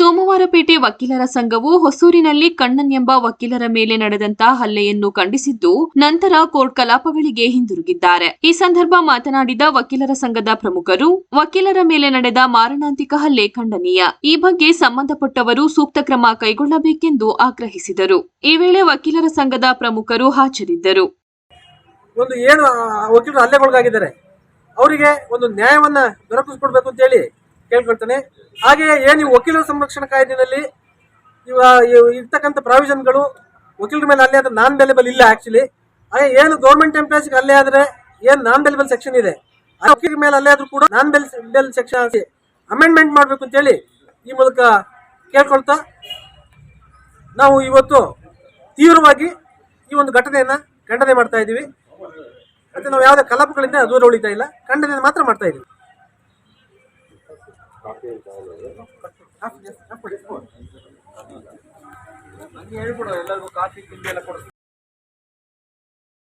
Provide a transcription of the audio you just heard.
ಸೋಮವಾರಪೇಟೆ ವಕೀಲರ ಸಂಘವು ಹೊಸೂರಿನಲ್ಲಿ ಕಣ್ಣನ್ ಎಂಬ ವಕೀಲರ ಮೇಲೆ ನಡೆದಂತ ಹಲ್ಲೆಯನ್ನು ಖಂಡಿಸಿದ್ದು, ನಂತರ ಕೋರ್ಟ್ ಕಲಾಪಗಳಿಗೆ ಹಿಂದಿರುಗಿದ್ದಾರೆ. ಈ ಸಂದರ್ಭ ಮಾತನಾಡಿದ ವಕೀಲರ ಸಂಘದ ಪ್ರಮುಖರು, ವಕೀಲರ ಮೇಲೆ ನಡೆದ ಮಾರಣಾಂತಿಕ ಹಲ್ಲೆ ಖಂಡನೀಯ. ಈ ಬಗ್ಗೆ ಸಂಬಂಧಪಟ್ಟವರು ಸೂಕ್ತ ಕ್ರಮ ಕೈಗೊಳ್ಳಬೇಕೆಂದು ಆಗ್ರಹಿಸಿದರು. ಈ ವೇಳೆ ವಕೀಲರ ಸಂಘದ ಪ್ರಮುಖರು ಹಾಜರಿದ್ದರು. ಒಂದು ಏನು ವಕೀಲರು ಹಲ್ಲೆಗೊಳಗಾಗಿದ್ದಾರೆ. ಅವರಿಗೆ ಒಂದು ನ್ಯಾಯವನ್ನ ದೊರಕಿಸ್ಕೊಡ್ಬೇಕು ಅಂತ ಹೇಳಿ ಕೇಳ್ಕೊಳ್ತೇನೆ. ಹಾಗೆಯೇ ಏನು ವಕೀಲರ ಸಂರಕ್ಷಣಾ ಕಾಯ್ದೆನಲ್ಲಿ ಇವ ಇರ್ತಕ್ಕಂಥ ಪ್ರಾವಿಷನ್ಗಳು ವಕೀಲರ ಮೇಲೆ ಅಲ್ಲೇ ಆದರೆ ನಾನ್ ಬೆಲೆಬಲ್ ಇಲ್ಲ ಆ್ಯಕ್ಚುಲಿ ಹಾಗೆ ಏನು ಗೌರ್ಮೆಂಟ್ ಎಂಪ್ಲಾಯ್ಸ್ಗೆ ಅಲ್ಲೇ ಆದ್ರೆ ಏನು ನಾನ್ ಬೆಲೆಬಲ್ ಸೆಕ್ಷನ್ ಇದೆ. ವಕೀಲರ ಮೇಲೆ ಅಲ್ಲೇ ಆದ್ರೂ ಕೂಡ non bail bail section amendment ಮಾಡಬೇಕು ಅಂತ ಹೇಳಿ ಈ ಮೂಲಕ ಕೇಳ್ಕೊಳ್ತಾ ನಾವು ಇವತ್ತು ತೀವ್ರವಾಗಿ ಈ ಒಂದು ಘಟನೆಯನ್ನ ಖಂಡನೆ ಮಾಡ್ತಾ ಇದ್ದೀವಿ. ಮತ್ತೆ ನಾವು ಯಾವುದೇ ಕಲಾಪಗಳಿಂದ ದೂರ ಉಳಿತಾ ಇಲ್ಲ. ಖಂಡನೆ ಮಾತ್ರ ಮಾಡ್ತಾ ಇದ್ದೀವಿ. ಹೇಳ್ಬಿಡು ಎಲ್ಲರಿಗೂ ಕಾಫಿ ತಿಂಡಿ ಎಲ್ಲ ಕೊಡು.